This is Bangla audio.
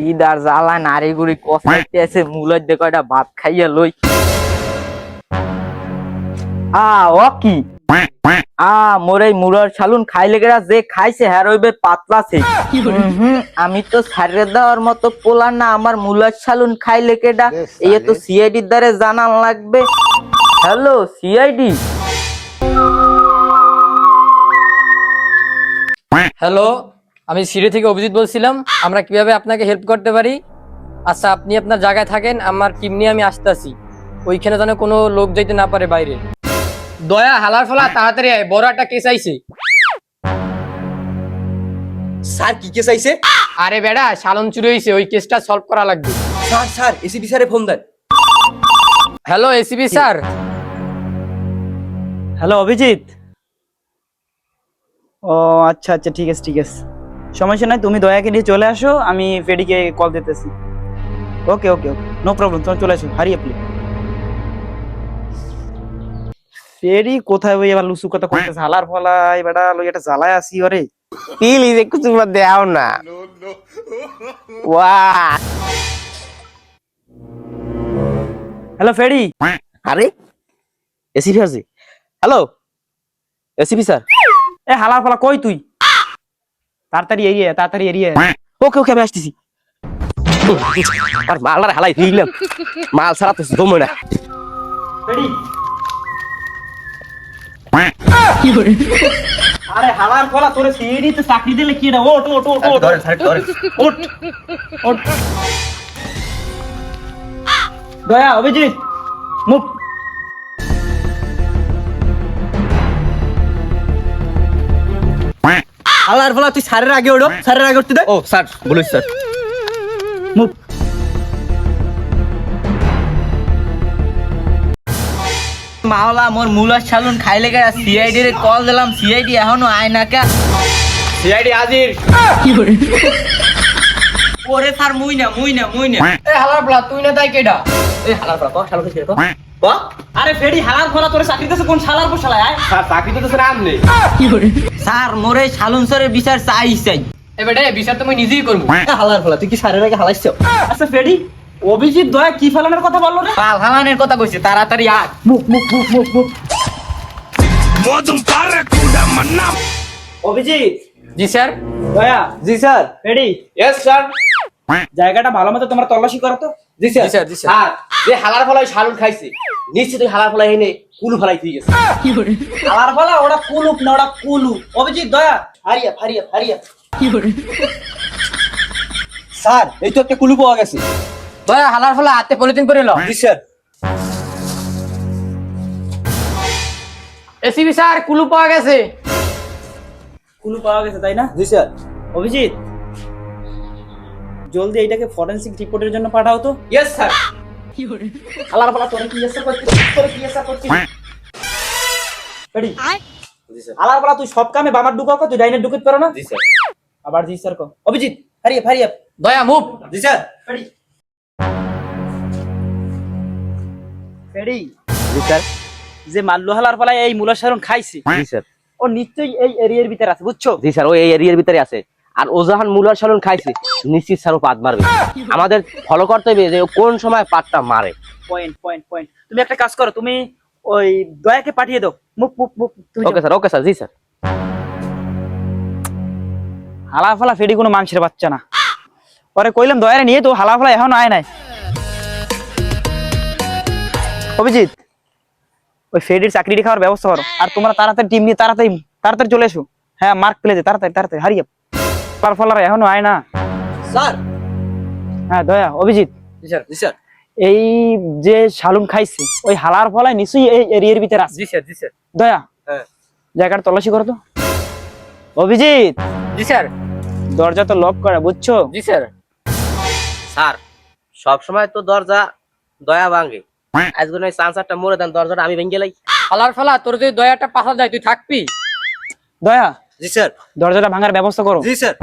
কিদার জ্বালা নারী গুড়ি কষাইতে আছে মুলত দেখো এটা ভাত খাইয়া লই। আ ও কি? আ মোর এই মুলার ছালুন খাইলে গেরা যে খাইছে হ্যার হইবে পাতলা সে। আমি তো ছাড়ে দেওয়ার মতো পোলা না আমার মুলার ছালুন খাইলে কেডা? এই তো সিআইডির দ্বারে জানান লাগবে। Hello CID? হ্যালো? আমি সিঁড়ি থেকে অভিজিৎ বলছিলাম আমরা কীভাবে আপনাকে হেল্প করতে পারি? আচ্ছা আপনি আপনার জায়গায় থাকেন আমার টিম নিয়ে আমি আসতেছি। ওইখানে যেন কোনো লোক যাইতে না পারে বাইরে। দয়া হালার ফলা তাড়াতাড়ি আয় বড় একটা কেস আইছে। স্যার কি কেস আইছে? আরে বেড়া সালন চুরি হয়েছে ওই কেসটা সলভ করা লাগবে। স্যার স্যার এসিপি স্যারে ফোন দেন। Hello ACP sir. Hello Abhijit. ও আচ্ছা আচ্ছা ঠিক আছে ঠিক আছে। সমস্যা নাই তুমি দয়াকে নিয়ে চলে আসো আমি ফেডিকে কল দিতেছি। ওকে ওকে ওকে নো প্রবলেম তুমি চলে আসো হারিয়ে প্লে ফেরি কোথায় ওই এবার লুসু কথা কইতে ঝালার ফলাই বেটা লই এটা জ্বালায় আসি ওরে। প্লিজ একটু তোমরা দেও না। ওয়া হ্যালো ফেডি? আরে এসিপি আছে। হ্যালো এসিপি স্যার এ হালার ফলা কই তুই? তাড়াতাড়ি আয়, তাড়াতাড়ি আয়। ওকে ওকে আমি আসতেছি। আর মালটা হালাই দিলাম। মাল ছাড়া তো দমই না। আরে হালার ফলা তোরে সিএডি তে চাকরি দিলে কি না ওট ওট ওট ওট ওট ওট দয়া অভিজিৎ মুখ। আল্লাহর বলা তুই স্যারের আগে ওড়ো স্যারের আগে উঠতে দে। ও স্যার বলুন স্যার। মুখ। মাওলা মোর মুলার ছালুন খাইলে গেরা সিআইডি রে কল দিলাম সিআইডি এখনও আয় না কা সিআইডি হাজির। ওরে স্যার মুই না মুই না মুই না। এ হালার ফলা তুই না তাই কেডা? এই হালার পড়া কো শালো কিছু কো ক আরে ফেডি হালার ফলা তোরে চাকরি কোন শালার পর শালায় আয়। স্যার চাকরি তো স্যার আমনে। স্যার মোরে ছালুন সরের বিচার চাই চাই। এ বিচার তো আমি নিজেই করব। হালার ফলা তুই কি স্যারের আগে হালাইছ? আচ্ছা অভিজিৎ দয়া কি ফেলানোর কথা বলল রে? পাল কথা কইছে তাড়াতাড়ি আয়। মুখ মুখ মুখ মুখ মুখ। অভিজিৎ। জি স্যার। দয়া। জি স্যার। ফেডি ইয়েস স্যার জায়গাটা ভালো মতো তোমার তল্লাশি করো তো? জি স্যার জি স্যার, জি স্যার। স্যার যে হালার ফলা শালুন খাইছে নিশ্চিত হালার ফলা এনে কুলু ফলাই দিয়ে গেছে। হালার ফলা ওটা কুলুপ না ওটা কুলু। অভিজিৎ দয়া হারিয়া হারিয়া হারিয়া। স্যার এই তো একটা কুলু পাওয়া গেছে। দয়া হালার ফলা হাতে পলিথিন করে লো। জি স্যার। এসিপি স্যার কুলু পাওয়া গেছে। কুলু পাওয়া গেছে তাই না? জি স্যার। অভিজিৎ জলদি এইটাকে ফরেনসিক রিপোর্টের জন্য পাঠাও তো। ইয়েস স্যার হালার ফলা তোরে কি এসে করছিস তোরে কি এসে করছিস? ফেডি জি স্যার হালার ফলা তুই সব কামে বামার ঢুকাও কো, তুই ডাইনের ঢুকিতে পারো না। জি স্যার আবার জি স্যার কো। অভিজিৎ হারিয়ে হারিয়ে দয়া মুভ জি স্যার ফেডি ফেডি জি স্যার যে মাল্লু হালার ফলা এই মুলা সারণ খাইছে জি স্যার ও নিশ্চয়ই এই এরিয়ার ভিতরে আছে বুঝছ? জি স্যার ওই এরিয়ার ভিতরে আছে। আর ও যখন মুলার সালন খাইছে নিশ্চিত স্যার পাত মারবে। আমাদের ফলো করতে হবে যে কোন সময় পাতটা মারে। পয়েন্ট পয়েন্ট পয়েন্ট তুমি একটা কাজ করো তুমি ওই দয়াকে পাঠিয়ে দাও। মুখ মুখ মুখ ওকে স্যার ওকে স্যার জি স্যার হালা ফালা ফেডি কোনো মাংসের বাচ্চা না। পরে কইলাম দয়ারে নিয়ে তো হালা ফালা এখন আয় নাই। অভিজিৎ ওই ফেডির চাকরিটি খাওয়ার ব্যবস্থা করো। আর তোমরা তাড়াতাড়ি টিম নিয়ে তাড়াতাড়ি তাড়াতাড়ি চলে এসো। হ্যাঁ মার্ক প্লেতে তাড়াতাড়ি তাড়াতাড়ি হারিয়ে হালার ফালার এখনও আয় না। স্যার। হ্যাঁ দয়া অভিজিৎ। জি স্যার জি স্যার। এই যে শালুম খাইছে ওই হালার ফলায় নিশ্চয়ই এই এরিয়ার ভিতরে আছে। জি স্যার জি স্যার। দয়া হ্যাঁ। জায়গাটা তল্লাশি করো তো। অভিজিৎ! জি স্যার। দরজা তো লক করা বুঝছ? জি স্যার। স্যার সব সময় তো দরজা দয়া ভাঙে। আজকে নয় চান্সারটা মরে দেন দরজাটা আমি ভেঙে লাই। হালার ফলা তোর যদি দয়াটা পাশা যায় তুই থাকবি। দয়া জি স্যার। দরজাটা ভাঙার ব্যবস্থা করো। জি স্যার।